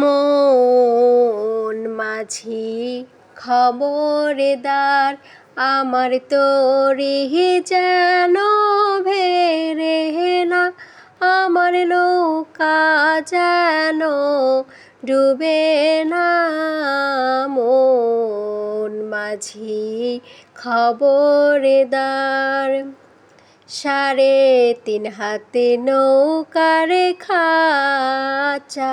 মন মাঝি খবরদার আমার তোরে যেন ভেরে না, আমার নৌকা যেন ডুবে না। মন মাঝি খবরদার, সাড়ে তিন হাতে নৌকার খাচা।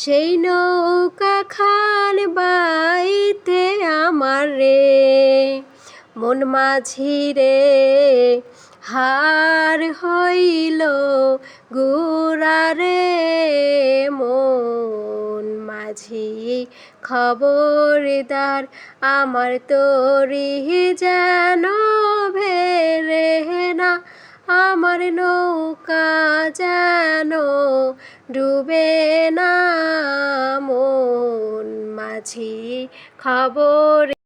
সেই নৌকা খান বাইতে আমার রে। মন মাঝি রে, হার হইল গুড়ারে মন মাঝি খবরদার আমার তোরি যেন ভেরে না, আমার নৌকা যেন ডুবে না মন মাঝি খবর